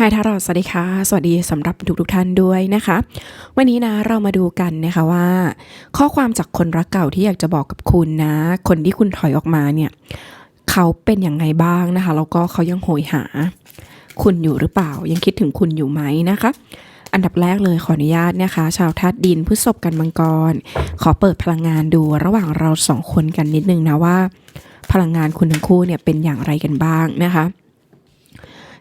ฮายทารอดสวัสดีค่ะ สวัสดีสำหรับทุกทุกท่านด้วยนะคะ วันนี้นะเรามาดูกันนะคะว่า ข้อความจากคนรักเก่าที่อยากจะบอกกับคุณนะ คนที่คุณถอยออกมาเนี่ยเขาเป็นอย่างไงบ้างนะคะแล้วก็เขายังโหยหา คุณอยู่หรือเปล่า ยังคิดถึงคุณอยู่ไหมนะคะ อันดับแรกเลยขออนุญาตนะคะ ชาวธาตุดินพฤษภกันมังกร ขอเปิดพลังงานดูระหว่างเราสองคนกันนิดนึงนะว่า พลังงานคุณทั้งคู่เนี่ยเป็นอย่างไรกันบ้างนะคะ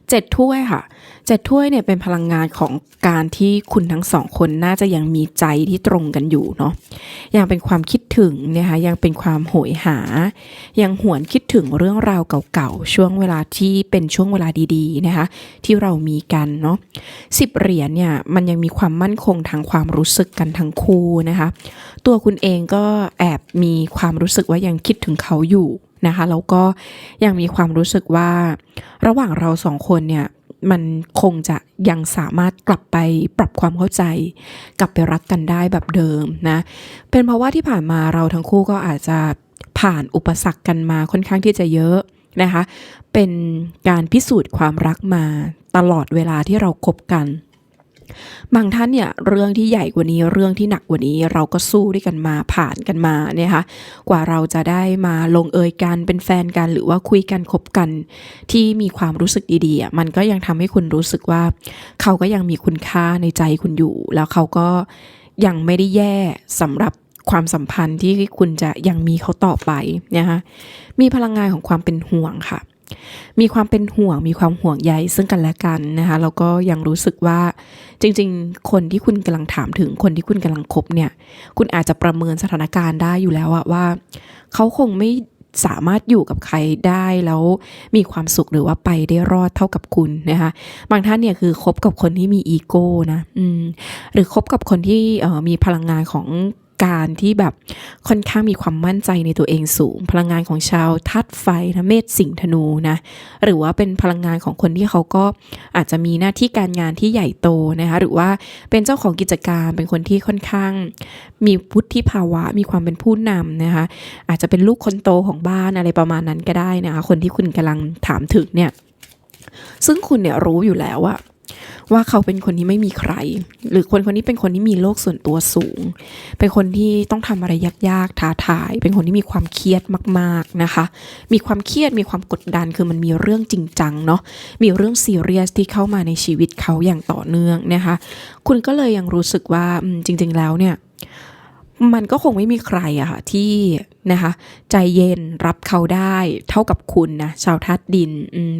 เจ็ดถ้วยค่ะเจ็ดถ้วยเนี่ยเป็นพลังงานของการที่คุณทั้งสองคนน่าจะยังมีใจที่ตรงกันอยู่เนาะยังเป็นความคิดถึงนะคะยังเป็นความโหยหา ยังหวนคิดถึงเรื่องราวเก่าๆ ช่วงเวลาที่เป็นช่วงเวลาดีๆนะคะที่เรามีกันเนาะสิบเหรียญเนี่ยมันยังมีความมั่นคงทางความรู้สึกกันทั้งคู่นะคะตัวคุณเองก็แอบมีความรู้สึกว่ายังคิดถึงเขาอยู่ นะคะแล้วก็ยังมีความรู้สึกว่า ระหว่างเราสองคนเนี่ยมันคงจะยังสามารถกลับไปปรับความเข้าใจ กลับไปรักกันได้แบบเดิมนะเป็นเพราะว่าที่ผ่านมาเราทั้งคู่ก็อาจจะผ่านอุปสรรคกันมาค่อนข้างที่จะเยอะนะคะ เป็นการพิสูจน์ความรักมาตลอดเวลาที่เราคบกัน บางท่านเนี่ยเรื่องที่ใหญ่กว่านี้เรื่องที่หนักกว่านี้เราก็สู้ด้วยกันมาผ่านกันมาเนี่ยค่ะกว่าเราจะได้มาลงเอยกันเป็นแฟนกันหรือว่าคุยกันคบกัน ที่มีความรู้สึกดีๆมันก็ยังทำให้คุณรู้สึกว่า เขาก็ยังมีคุณค่าในใจคุณอยู่ แล้วเขาก็ยังไม่ได้แย่สำหรับความสัมพันธ์ที่คุณจะยังมีเขาต่อไปนะคะมีพลังงานของความเป็นห่วงค่ะ มีความเป็นห่วงมีความห่วงใยซึ่งกันและกันนะคะแล้วก็ยังรู้สึกว่าจริง ๆ คนที่คุณกำลังถามถึงคนที่คุณกำลังคบเนี่ย คุณอาจจะประเมินสถานการณ์ได้อยู่แล้วว่าเขาคงไม่สามารถอยู่กับใครได้แล้วมีความสุขหรือว่าไปได้รอดเท่ากับคุณนะคะบางท่านเนี่ยคือคบกับคนที่มีอีโก้นะอืมหรือคบกับคนที่เอ่อมีพลังงานของ การที่แบบค่อนข้างมีความมั่นใจในตัวเองสูง พลังงานของชาวทัดไฟนะเมษสิงห์ธนูนะหรือว่าเป็นพลังงานของคนที่เขาก็อาจจะมีหน้าที่การงานที่ใหญ่โตนะคะหรือว่าเป็นเจ้าของกิจการเป็นคนที่ค่อนข้าง มีพุทธิภาวะมีความเป็นผู้นำนะคะอาจจะเป็นลูกคนโตของบ้านอะไรประมาณนั้นก็ได้นะคะคนที่คุณกำลังถามถึงเนี่ยซึ่งคุณเนี่ยรู้อยู่แล้วอะ ว่าเขาเป็นคนที่ไม่มีใคร หรือคนคนนี้เป็นคนที่มีโลกส่วนตัวสูง เป็นคนที่ต้องทำอะไรยากๆท้าทาย เป็นคนที่มีความเครียดมากๆนะคะ มีความเครียดมีความกดดันคือมันมีเรื่องจริงจังเนาะมีเรื่องซีเรียสที่เข้ามาในชีวิตเขาอย่างต่อเนื่องนะคะ คุณก็เลยยังรู้สึกว่าจริง ๆ แล้วเนี่ย มันก็คงไม่มีใครอะค่ะที่นะคะใจเย็นรับเขาได้เท่ากับคุณนะชาวทัดดิน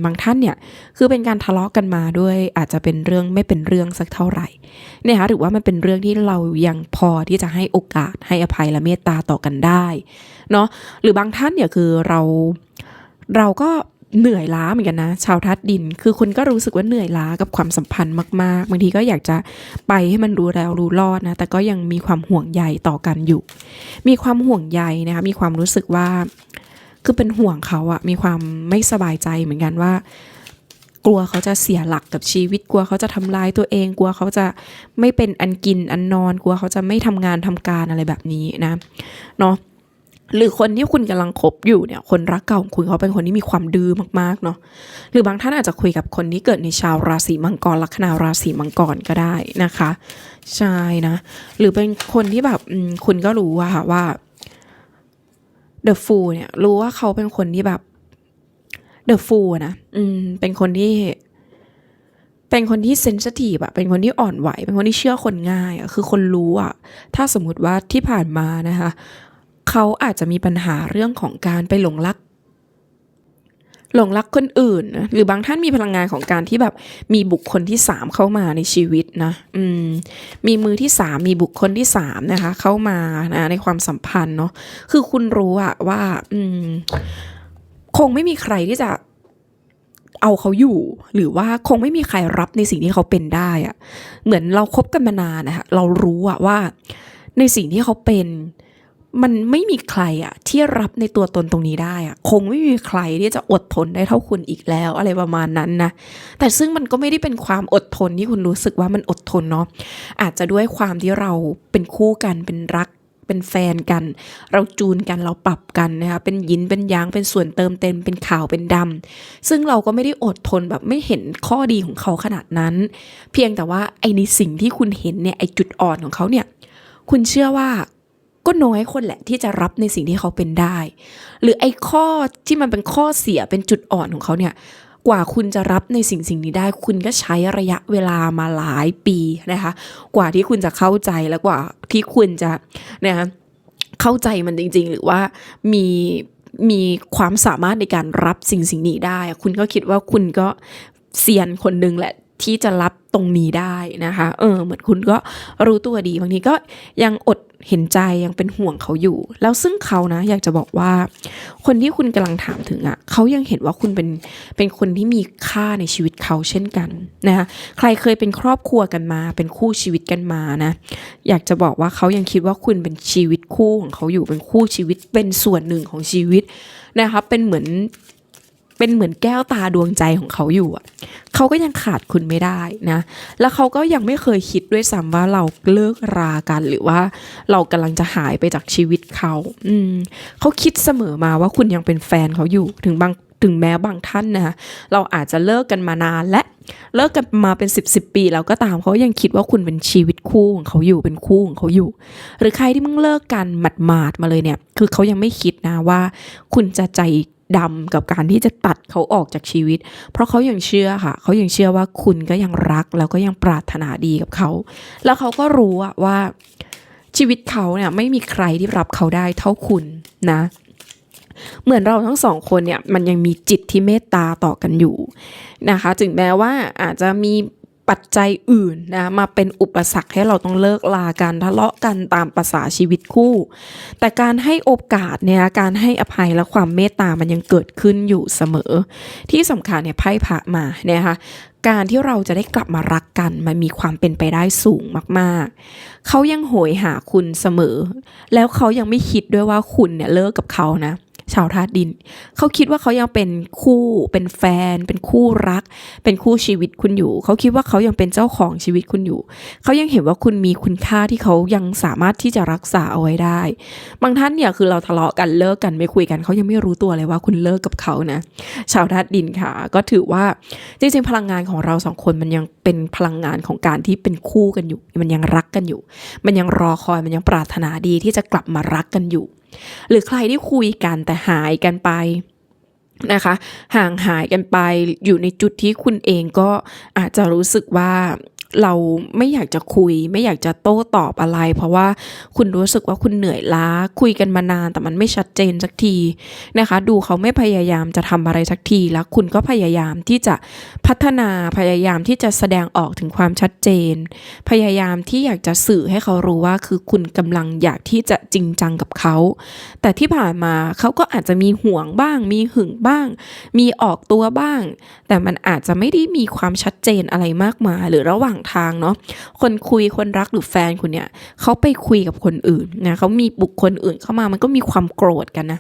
บางท่านเนี่ยคือเป็นการทะเลาะกันมาด้วย อาจจะเป็นเรื่องไม่เป็นเรื่องสักเท่าไหร่เนี่ยคะหรือว่ามันเป็นเรื่องที่เรายังพอที่จะให้โอกาสให้อภัยและเมตตาต่อกันได้เนาะหรือบางท่านเนี่ยคือเราเราก็ เหนื่อยล้าเหมือนกันนะ ชาวทัดดิน คือคุณก็รู้สึกว่าเหนื่อยล้ากับความสัมพันธ์มากๆบางทีก็อยากจะไปให้มันรู้แล้วรู้รอดนะ แต่ก็ยังมีความห่วงใยต่อกันอยู่ มีความห่วงใยนะคะมีความรู้สึกว่า คือเป็นห่วงเขาอะมีความไม่สบายใจเหมือนกันว่า กลัวเขาจะเสียหลักกับชีวิตกลัวเขาจะทำลายตัวเอง กลัวเขาจะไม่เป็นอันกินอันนอน กลัวเขาจะไม่ทำงานทำการอะไรแบบนี้นะเนาะ หรือคนที่คุณกำลังคบอยู่เนี่ย คนรักเก่าของคุณเขาเป็นคนที่มีความดื้อมากๆเนาะหรือบางท่านอาจจะคุยกับคนที่เกิดในชาวราศีมังกรลัคนาราศีมังกรก็ได้นะคะ ใช่นะ หรือเป็นคนที่แบบคุณก็รู้อะค่ะว่า The Fool เนี่ย รู้ว่าเขาเป็นคนที่แบบ The Fool นะอืมเป็นคนที่ เป็นคนที่เซนซิทีฟอะเป็นคนที่อ่อนไหว เป็นคนที่เชื่อคนง่ายอะคือคนรู้อะถ้าสมมติว่าที่ผ่านมานะคะ เขาอาจจะมีปัญหาเรื่องของการไปหลงรัก หลงรักคนอื่นนะหรือบางท่านมีพลังงานของการที่แบบมีบุคคลที่สามเข้ามาในชีวิตนะอืมมีมือที่สามมีบุคคลที่สามนะคะ เข้ามานะในความสัมพันธ์เนาะคือคุณรู้อะว่า อืม คงไม่มีใครที่จะเอาเขาอยู่หรือว่าคงไม่มีใครรับในสิ่งที่เขาเป็นได้อะเหมือนเราคบกันมานานนะคะเรารู้อะว่า ในสิ่งที่เขาเป็น มันไม่มีใครอะที่รับในตัวตนตรงนี้ได้อะคงไม่มีใครที่จะอดทนได้เท่าคุณอีกแล้ว อะไรประมาณนั้นนะ แต่ซึ่งมันก็ไม่ได้เป็นความอดทนที่คุณรู้สึกว่ามันอดทนเนาะอาจจะด้วยความที่เราเป็นคู่กันเป็นรักเป็นแฟนกัน เราจูนกันเราปรับกันนะคะเป็นยินเป็นยางเป็นส่วนเติมเต็มเป็นขาวเป็นดำซึ่งเราก็ไม่ได้อดทนแบบไม่เห็นข้อดีของเขาขนาดนั้น เพียงแต่ว่าไอ้ในสิ่งที่คุณเห็นเนี่ยไอ้จุดอ่อนของเขาเนี่ยคุณเชื่อว่า ก็น้อยคนแหละที่จะรับในสิ่งที่เขาเป็นได้ หรือไอ้ข้อที่มันเป็นข้อเสียเป็นจุดอ่อนของเขาเนี่ยกว่าคุณจะรับในสิ่งสิ่งนี้ได้ คุณก็ใช้ระยะเวลามาหลายปีนะคะ กว่าที่คุณจะเข้าใจและกว่าที่คุณจะนะคะเข้าใจมันจริง ๆ หรือว่ามีมีความสามารถในการรับสิ่งสิ่งนี้ได้ คุณก็คิดว่าคุณก็เซียนคนหนึ่งแหละที่จะรับตรงนี้ได้นะคะ เออ เหมือนคุณก็รู้ตัวดีบางทีก็ยังอด เห็นใจยังเป็นห่วงเขาอยู่ แล้วซึ่งเขานะ อยากจะบอกว่า คนที่คุณกำลังถามถึงอะ่ะเขายังเห็นว่าคุณเป็นเป็นคนที่มีค่าในชีวิตเขาเช่นกันนะคะใครเคยเป็นครอบครัวกันมา เป็นคู่ชีวิตกันมานะ อยากจะบอกว่าเขายังคิดว่าคุณเป็นชีวิตคู่ของเขาอยู่เป็นคู่ชีวิตเป็นส่วนหนึ่งของชีวิตนะคะเป็นเหมือน เป็นเหมือนแก้วตาดวงใจของเขาอยู่อะเขาก็ยังขาดคุณไม่ได้นะ แล้วเขาก็ยังไม่เคยคิดด้วยซ้ำว่าเราเลิกรากันหรือว่าเรากำลังจะหายไปจากชีวิตเขา อืมเขาคิดเสมอมาว่าคุณยังเป็นแฟนเขาอยู่ถึงบางถึงแม้บางท่านนะคะเราอาจจะเลิกกันมานานและเลิกกันมาเป็นสิบสิบปีแล้วก็ตามเขายังคิดว่าคุณเป็นชีวิตคู่ของเขาอยู่เป็นคู่ของเขาอยู่ หรือใครที่มึงเลิกกันหมาดๆมาเลยเนี่ย คือเขายังไม่คิดนะว่า คุณจะใจ ดำกับการที่จะตัดเขาออกจากชีวิต เพราะเขายังเชื่อค่ะ เขายังเชื่อว่าคุณก็ยังรักแล้วก็ยังปรารถนาดีกับเขา แล้วเขาก็รู้ว่าชีวิตเขาเนี่ยไม่มีใครที่รับเขาได้เท่าคุณนะ เหมือนเราทั้งสองคนเนี่ยมันยังมีจิตที่เมตตาต่อกันอยู่นะคะ ถึงแม้ว่าอาจจะมี ปัจจัยอื่นนะมาเป็นอุปสรรคให้เราต้องเลิกลากันทะเลาะกันตามภาษาชีวิตคู่ แต่การให้โอกาสเนี่ยการให้อภัยและความเมตตามันยังเกิดขึ้นอยู่เสมอ ที่สำคัญเนี่ยไพ่พระมาเนี่ยค่ะการที่เราจะได้กลับมารักกันมันมีความเป็นไปได้สูงมากๆ เขายังโหยหาคุณเสมอ แล้วเขายังไม่คิดด้วยว่าคุณเนี่ยเลิกกับเขานะ ชาวธาตุดิน เขาคิดว่าเขายังเป็นคู่เป็นแฟน เป็นคู่รัก เป็นคู่ชีวิตคุณอยู่ เขาคิดว่าเขายังเป็นเจ้าของชีวิตคุณอยู่ เขายังเห็นว่าคุณมีคุณค่าที่เขายังสามารถที่จะรักษาเอาไว้ได้ บางท่านเนี่ยคือเราทะเลาะกันเลิกกันไม่คุยกันเขายังไม่รู้ตัวเลยว่าคุณเลิกกับเขานะ ชาวธาตุดินค่ะ ก็ถือว่าจริงๆพลังงานของเราสองคนมันยังเป็นพลังงานของการที่เป็นคู่กันอยู่ มันยังรักกันอยู่ มันยังรอคอยมันยังปรารถนาดีที่จะกลับมารักกันอยู่หรือใครที่คุยกันแต่หายกันไปนะคะห่างหายกันไปอยู่ในจุดที่คุณเองก็อาจจะรู้สึกว่า เราไม่อยากจะคุย ไม่อยากจะโต้ตอบอะไร เพราะว่าคุณรู้สึกว่าคุณเหนื่อยล้า คุยกันมานานแต่มันไม่ชัดเจนสักทีนะคะ ดูเขาไม่พยายามจะทำอะไรสักทีแล้วคุณก็พยายามที่จะพัฒนาพยายามที่จะแสดงออกถึงความชัดเจน พยายามที่อยากจะสื่อให้เขารู้ว่าคือคุณกำลังอยากที่จะจริงจังกับเขา แต่ที่ผ่านมาเขาก็อาจจะมีห่วงบ้าง มีหึงบ้าง มีออกตัวบ้าง แต่มันอาจจะไม่ได้มีความชัดเจนอะไรมากมายหรือระหว่างางทางเนาะคนคุยคนรักหรือแฟนคุณเนี่ยเขาไปคุยกับคนอื่นนะเขามีบุคคลอื่นเข้ามามันก็มีความโกรธกันนะ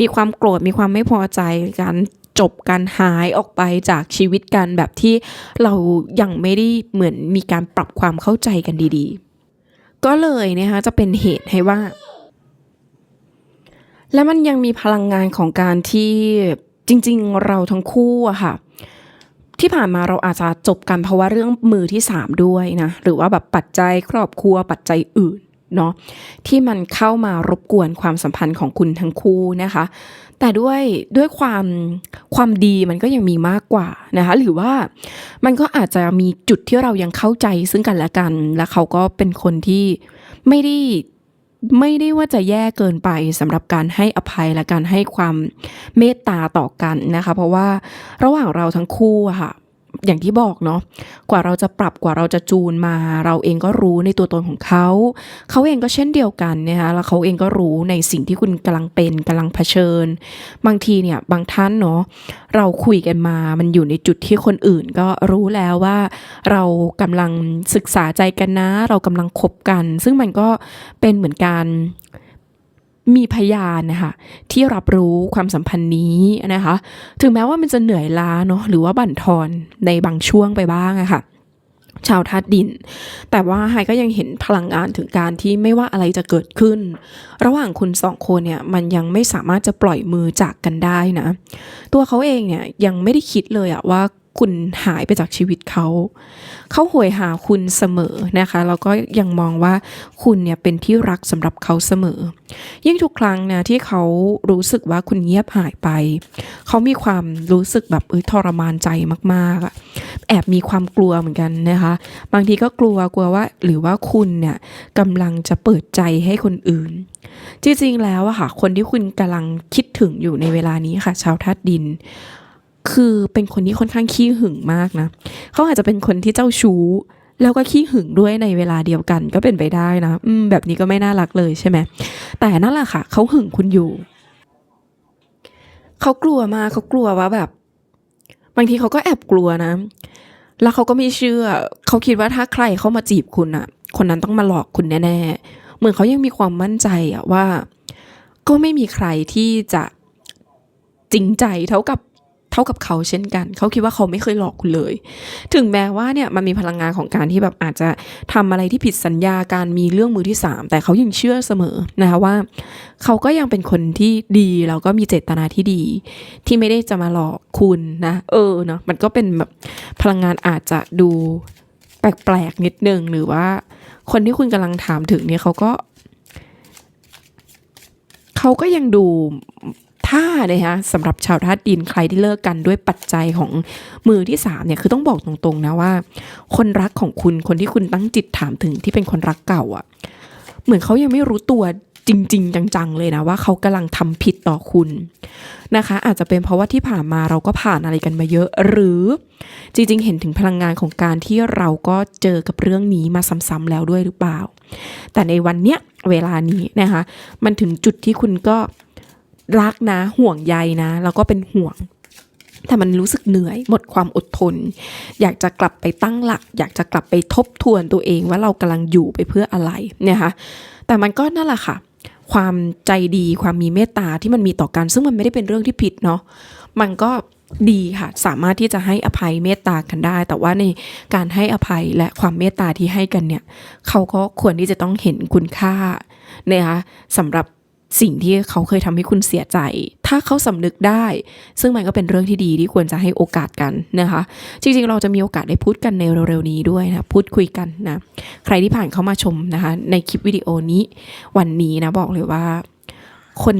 มีความโกรธมีความไม่พอใจการจบการหายออกไปจากชีวิตกันแบบที่เรายังไม่ได้เหมือนมีการปรับความเข้าใจกันดีๆ ก็เลยนะคะจะเป็นเหตุให้ว่า และมันยังมีพลังงานของการที่จริง ๆ เราทั้งคู่อะค่ะ ที่ผ่านมาเราอาจจะจบกันเพราะว่าเรื่องมือที่สามด้วยนะหรือว่าแบบปัจจัยครอบครัวปัจจัยอื่นเนาะที่มันเข้ามารบกวนความสัมพันธ์ของคุณทั้งคู่นะคะ แต่ด้วยด้วยความความดีมันก็ยังมีมากกว่านะคะหรือว่ามันก็อาจจะมีจุดที่เรายังเข้าใจซึ่งกันและกัน และเขาก็เป็นคนที่ไม่ได้ ไม่ได้ว่าจะแย่เกินไปสำหรับการให้อภัยและการให้ความเมตตาต่อกันนะคะ เพราะว่าระหว่างเราทั้งคู่อะค่ะ อย่างที่บอกเนาะกว่าเราจะปรับกว่าเราจะจูนมา เราเองก็รู้ในตัวตนของเขา เขาเองก็เช่นเดียวกันนะคะแล้วเขาเองก็รู้ในสิ่งที่คุณกำลังเป็นกำลังเผชิญ บางทีเนี่ยบางท่านเนาะเราคุยกันมามันอยู่ในจุดที่คนอื่นก็รู้แล้วว่าเรากำลังศึกษาใจกันนะ เรากำลังคบกัน ซึ่งมันก็เป็นเหมือนการ มีพยานนะคะที่รับรู้ความสัมพันธ์นี้นะคะ ถึงแม้ว่ามันจะเหนื่อยล้าเนาะหรือว่าบั่นทอนในบางช่วงไปบ้างอะคะ่ะชาวธาตุดิน แต่ว่าไฮก็ยังเห็นพลังงานถึงการที่ไม่ว่าอะไรจะเกิดขึ้น ระหว่างคุณสองคนเนี่ยมันยังไม่สามารถจะปล่อยมือจากกันได้นะ ตัวเขาเองเนี่ยยังไม่ได้คิดเลยอะว่า คุณหายไปจากชีวิตเขา เขาหวยหาคุณเสมอนะคะแล้วก็ยังมองว่าคุณเนี่ยเป็นที่รักสำหรับเขาเสมอ ยิ่งทุกครั้งนะที่เขารู้สึกว่าคุณเงียบหายไป เขามีความรู้สึกแบบเอยทรมานใจมากๆอะแอบมีความกลัวเหมือนกันนะคะ บางทีก็กลัวกลัวว่าหรือว่าคุณเนี่ยกำลังจะเปิดใจให้คนอื่น จริงๆแล้วอะค่ะคนที่คุณกำลังคิดถึงอยู่ในเวลานี้ค่ะ ชาวธาตุดิน คือเป็นคนที่ค่อนข้างขี้หึงมากนะเขาอาจจะเป็นคนที่เจ้าชู้ แล้วก็ขี้หึงด้วยในเวลาเดียวกันก็เป็นไปได้นะอืมแบบนี้ก็ไม่น่ารักเลยใช่ไหมแต่นั่นแหละค่ะเขาหึงคุณอยู่เขากลัวมากเขากลัวว่าแบบ บางทีเขาก็แอบกลัวนะ แล้วเขาก็ไม่เชื่อ เขาคิดว่าถ้าใครเข้ามาจีบคุณอะคนนั้นต้องมาหลอกคุณแน่ๆ เหมือนเขายังมีความมั่นใจอะว่า ก็ไม่มีใครที่จะจริงใจเท่ากับ เท่ากับเขาเช่นกัน เขาคิดว่าเขาไม่เคยหลอกคุณเลย ถึงแม้ว่าเนี่ยมันมีพลังงานของการที่แบบอาจจะทำอะไรที่ผิดสัญญาการมีเรื่องมือที่สามแต่เขายังเชื่อเสมอนะคะว่า เขาก็ยังเป็นคนที่ดีแล้วก็มีเจตนาที่ดี ที่ไม่ได้จะมาหลอกคุณนะ เออเนาะมันก็เป็นแบบพลังงานอาจจะดูแปลกๆนิดนึงหรือว่า คนที่คุณกำลังถามถึงเนี่ยเขาก็ เขาก็ยังดู ถ้านะคะสำหรับชาวธาตุดินใครที่เลิกกันด้วยปัจจัยของมือที่สามเนี่ยคือต้องบอกตรงๆนะว่า คนรักของคุณคนที่คุณตั้งจิตถามถึงที่เป็นคนรักเก่าอะ่ะ เหมือนเขายังไม่รู้ตัวจริง ๆ จัง ๆ เลยนะว่าเขากำลังทำผิดต่อคุณนะคะ อาจจะเป็นเพราะว่าที่ผ่านมาเราก็ผ่านอะไรกันมาเยอะ หรือจริง ๆ เห็นถึงพลังงานของการที่เราก็เจอกับเรื่องนี้มาซ้ำๆแล้วด้วยหรือเปล่า แต่ในวันเนี้ยเวลานี้นะคะ มันถึงจุดที่คุณก็ รักนะห่วงใยนะ แล้วก็เป็นห่วง แต่มันรู้สึกเหนื่อย หมดความอดทน อยากจะกลับไปตั้งหลัก อยากจะกลับไปทบทวนตัวเองว่าเรากำลังอยู่ไปเพื่ออะไรเนี่ยค่ะแต่มันก็นั่นแหละค่ะ ความใจดีความมีเมตตาที่มันมีต่อกัน ซึ่งมันไม่ได้เป็นเรื่องที่ผิดเนาะมันก็ดีค่ะ สามารถที่จะให้อภัยเมตตากันได้ แต่ว่าในการให้อภัยและความเมตตาที่ให้กันเนี่ย เขาก็ควรที่จะต้องเห็นคุณค่านะคะสำหรับ สิ่งที่เขาเคยทำให้คุณเสียใจ ถ้าเขาสำนึกได้ ซึ่งมันก็เป็นเรื่องที่ดีที่ควรจะให้โอกาสกันนะคะ จริงๆ เราจะมีโอกาสได้พูดกันในเร็วๆนี้ด้วยนะพูดคุยกันนะ ใครที่ผ่านเข้ามาชมนะคะ ในคลิปวิดีโอนี้วันนี้นะบอกเลยว่า คน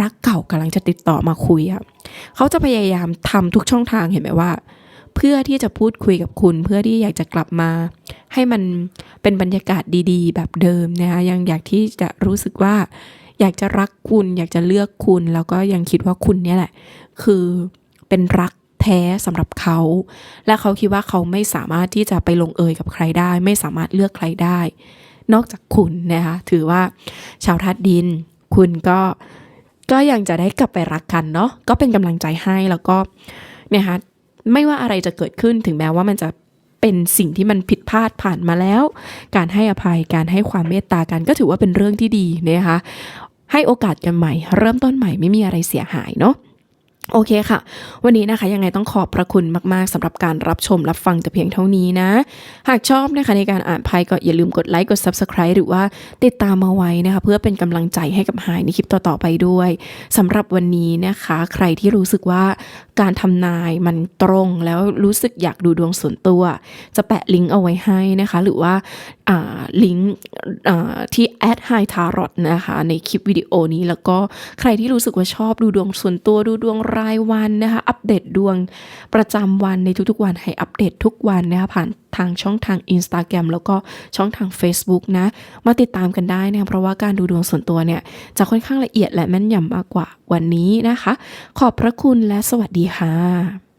รักเก่ากำลังจะติดต่อมาคุยอะเขาจะพยายามทำทุกช่องทางเห็นไหมว่า เพื่อที่จะพูดคุยกับคุณ เพื่อที่อยากจะกลับมา ให้มันเป็นบรรยากาศดี ๆ แบบเดิมนะคะยังอยากที่จะรู้สึกว่า อยากจะรักคุณ อยากจะเลือกคุณ แล้วก็ยังคิดว่าคุณเนี่ยแหละ คือเป็นรักแท้สำหรับเขา และเขาคิดว่าเขาไม่สามารถที่จะไปลงเอยกับใครได้ ไม่สามารถเลือกใครได้ นอกจากคุณนะคะถือว่าชาวธาตุดิน คุณก็ก็ยังจะได้กลับไปรักกันเนาะก็เป็นกำลังใจให้แล้วก็เนี่ยคะไม่ว่าอะไรจะเกิดขึ้นถึงแม้ว่ามันจะเป็นสิ่งที่มันผิดพลาดผ่านมาแล้ว การให้อภัยการให้ความเมตตากันก็ถือว่าเป็นเรื่องที่ดีนะคะ ให้โอกาสกันใหม่ เริ่มต้นใหม่ไม่มีอะไรเสียหายเนาะ โอเคค่ะ วันนี้นะคะยังไงต้องขอบพระคุณมาก ๆสำหรับการรับชมรับฟังแต่เพียงเท่านี้นะ หากชอบนะคะในการอ่านไพ่ก็อย่าลืมกดไลค์กด Subscribe หรือว่าติดตามมาไว้นะคะ เพื่อเป็นกำลังใจให้กับหายในคลิปต่อ ๆ ไปด้วยสำหรับวันนี้นะคะ ใครที่รู้สึกว่าการทำนายมันตรงแล้วรู้สึกอยากดูดวงส่วนตัว จะแปะลิงก์เอาไว้ให้นะคะ หรือว่าลิงก์ที่ add hi tarot นะคะในคลิปวิดีโอนี้แล้วก็ใครที่รู้สึกว่าชอบดูดวงส่วนตัวดูดวงรายวันนะคะ อัปเดตดวงประจำวันในทุกๆวันให้อัปเดตทุกวันนะคะผ่านทางช่องทาง Instagram แล้วก็ช่องทาง Facebook นะ มาติดตามกันได้นะคะเพราะว่าการดูดวงส่วนตัวเนี่ย จะค่อนข้างละเอียดและแม่นยำมากกว่าวันนี้นะคะ ขอบพระคุณและสวัสดีค่ะ